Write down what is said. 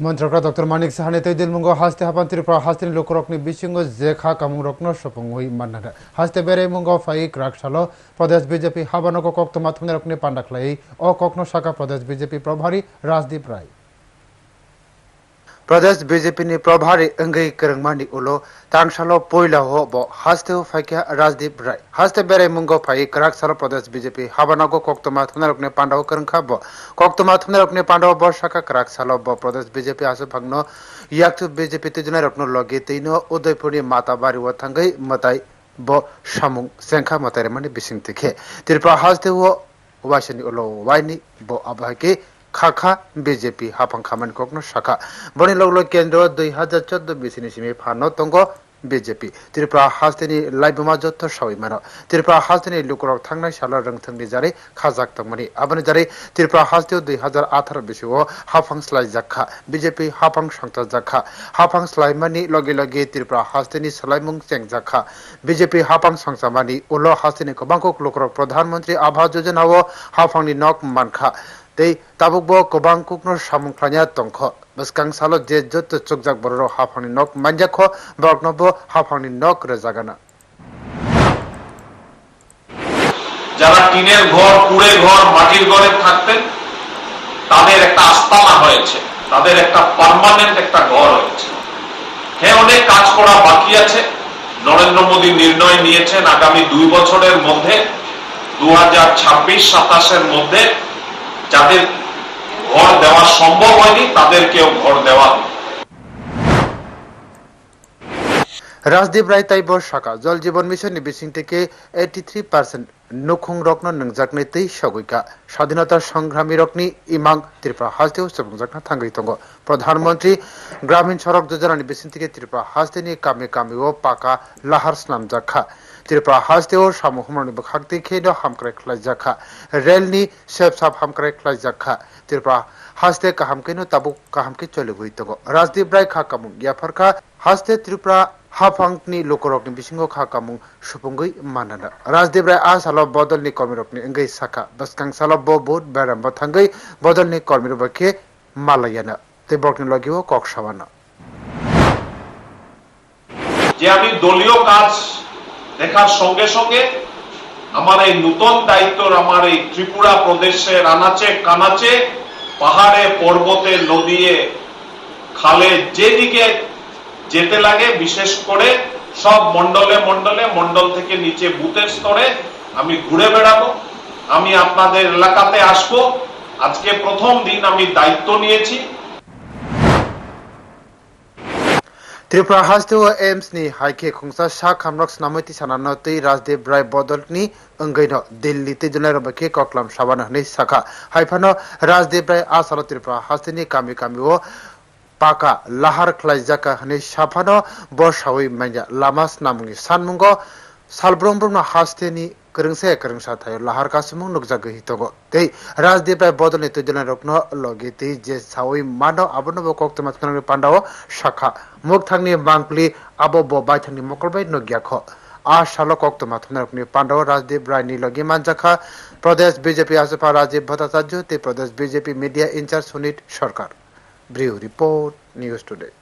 মন্ত্রকরা doctor মানিক সাহানি তৈ দিলমুঙ্গ হাস্তে পর ত্রিপুরা লোক লোকরকনি বিশিঙ্গ জেখা কামুং সপং হই মান্নাটা হাস্তে বেরে মুঙ্গ ফাইক রাকশালো প্রদেশ বিজেপি হাবানক কক্ত থুনে রকনি পান্ডাকলাই অ কক্ন শাখা প্রদেশ বিজেপি প্রভারী রাজদীপ রায়। ಪ್ರದೇಶ್ ಬಿಜೆಪಿನಿ ಪ್ರಭಾರಿ ಅಂಗೈಕರಂಗ್ ಮಾಡಿ ಉಲು ತಾಂಗ್ಶಾಲೋ ಪೊಯ್ಲ ಹೋ ಬೋ ಹಾಸ್ತೆವು ಫೈಕ್ಯ ರಾಜದೀಪ್ ರಾಯ್ ಹಾಸ್ತೆ ಬೇರೆ ಮುಂಗೋ ಫೈ ಕರಾಕ್ ಸಾಲೋ ಪ್ರದೇಶ್ ಬಿಜೆಪಿ ಹಬನಾಗೋ ಕೊಕ್ತುಮಾ ಥುನರಕ್ನೆ ಪಾಂಡವ ಕರಂಗ್ ಖಾ ಬೋ ಕೊಕ್ತುಮಾ ಥುನರಕ್ನೆ ಪಾಂಡವ ಬೋ ಶಾಖಾ ಕರಾಕ್ ಸಾಲೋ ಬೋ ಪ್ರದೇಶ್ ಬಿಜೆಪಿ ಆಸು ಭಗ್ನೋ ಯಾಕ್ತು ಬಿಜೆಪಿ ತಿಜುನ ರಕ್ನು ಲೋಗಿ ತೈನೋ ಉದಯಪುರಿ ಮಾತಾಬಾರಿ ವ ಥಂಗೈ ಮತಾಯಿ ಬೋ ಶಾಮುಂಗ್ ಸೆಂಖಾ ಮತಾರೆ ಮಣಿ ಬಿಸಿಂಗ್ ತಿಖೆ ತಿರುಪಾ ಹಾಸ್ತೆವು ವಾಶನಿ ಉಲೋ ವಾಯ್ನಿ ಬೋ ಅಬಹಕಿ খাখা বিজেপি হাফং খামেন কগ্ন শাখা বনি লগল কেন্দ্র দুই হাজার চোদ্দ বিসিনি সিমি ফান তঙ্গ বিজেপি ত্রিপুরা হাস্তিনি লাইবমা যত্ত সবিমান ত্রিপুরা হাস্তিনি লুকুরক থাংনাই সালা রংথংনি জারে খাজাক তংমানি আবনি জারে ত্রিপুরা হাস্তিও দুই হাজার আঠারো বিশিও হাফং স্লাই জাক্ষা বিজেপি হাফং সংতা জাক্ষা হাফাং স্লাইমানি লগে লগে ত্রিপুরা হাস্তিনি সালাইমুং চেং জাক্ষা বিজেপি হাফাং সংসামানি উলো হাস্তিনি কবাঙ্কক লুকুরক প্রধানমন্ত্রী আবাস যোজনা ও হাফাংনি নক মানখা তেই তাবুক বো কবাং কুক নো সামুখ্রানিয়া তংখ। বসকাং সালো যে যত চুকজাক বড় হাফাংনি নক মাঞ্জা খ বক নব হাফাংনি নক রে জাগানা যারা টিনের তাদের একটা আস্তানা হয়েছে। তাদের একটা পার্মানেন্ট একটা ঘর হয়েছে। হ্যাঁ অনেক কাজ করা বাকি আছে। নরেন্দ্র মোদী নির্ণয় নিয়েছেন আগামী দুই বছরের মধ্যে দু হাজার ছাব্বিশ সাতাশের মধ্যে যাদের ঘর দেওয়া সম্ভব হয়নি তাদেরকেও ঘর দেওয়া রাজদীপ রায় তাইব শাখা। জল জীবন মিশন bising থেকে 83 পার্সেন্ট নখুং রত্ন নংজাকনে তৈ সগৈকা স্বাধীনতা সংগ্রামী রকনি ইমাং ত্রিপুরা হাজদেও সবংজাকনা থাঙ্গই তঙ্গ। প্রধানমন্ত্রী গ্রামীণ সড়ক যোজনানি বিসিং থেকে ত্রিপুরা হাজদেনি কামে কামে ও পাকা লাহার স্নাম জাখা। ত্রিপুরা হাজদেও সামুহমনি বখাকতি খেনো হামক্রাই খ্লাই জাখা। রেলনি সেব সাব হামক্রাই খ্লাই জাখা। ত্রিপুরা হাজদে কাহামকেনো তাবু কাহামকে চলে গই তঙ্গ। রাজদীপ রায় খা কামুং ইয়াফারখা হাজদে ত্রিপুরা হাফাংনি লোকরকনি বিসিঙ্গ খা কামুং সুপুঙ্গই মানানা রাজদীপ রায় আ সালো বদলনি কর্মীরকনি এঙ্গই সাকা বসকাং সালো ব বুট বেরাম বথাঙ্গই বদলনি কর্মীরবকে মালায়ানা তে বকনি লগিও কক সাবানা যে আমি দলীয় কাজ দেখার সঙ্গে সঙ্গে আমার এই নূতন দায়িত্বর আমার এই ত্রিপুরা প্রদেশের আনাচে কানাচে পাহাড়ে পর্বতে নদীয়ে খালে যেদিকে যেতে লাগে, বিশেষ করে সব মন্ডলে মন্ডলে মন্ডল থেকে নিচে বুথের স্তরে আমি ঘুরে বেড়াবো, আমি আপনাদের এলাকাতে আসব। আজকে প্রথম দিন আমি দায়িত্ব নিয়েছি। ত্রিপুরা হাজদেও এমস নি হাইকে খুংসা শাহ খামরক স্নামতি সানানো তৈ রাজদীপ রায় বদলনি অঙ্গৈনো দিল্লি তেজুলাই রবকে ককলাম সাবান হনে শাখা। হাইফানো রাজদীপ রায় আ সালো ত্রিপুরা হাজদেনি কামি কামি ও পাকা লাহার খ্লাইজাকা হনে সাফানো বর্ষাওই মাইয়া লামা স্নামুনি সানমুঙ্গ সালব্রমব্রমনো হাস্তেনি করংসে করংসা থায় লাহার কাসমুং নুকজাগৈ হিতগো তেই রাজদীপ রায় বদলনি তৈজনা রত্ন লগে তেই যে সাওই মানো আবনো বকক তমাতকননি পান্ডাও শাখা মুখ থাংনি বাংপলি আবো ব বাইথাংনি মকলবাই নগ্যাখ আ সালো কক তমাতকননি পান্ডাও রাজদীপ রায় নি লগে মানজাখা প্রদেশ বিজেপি আসফা রাজীব ভট্টাচার্য তে প্রদেশ BJP media incharge Sunit Sarkar Brief Report News Today.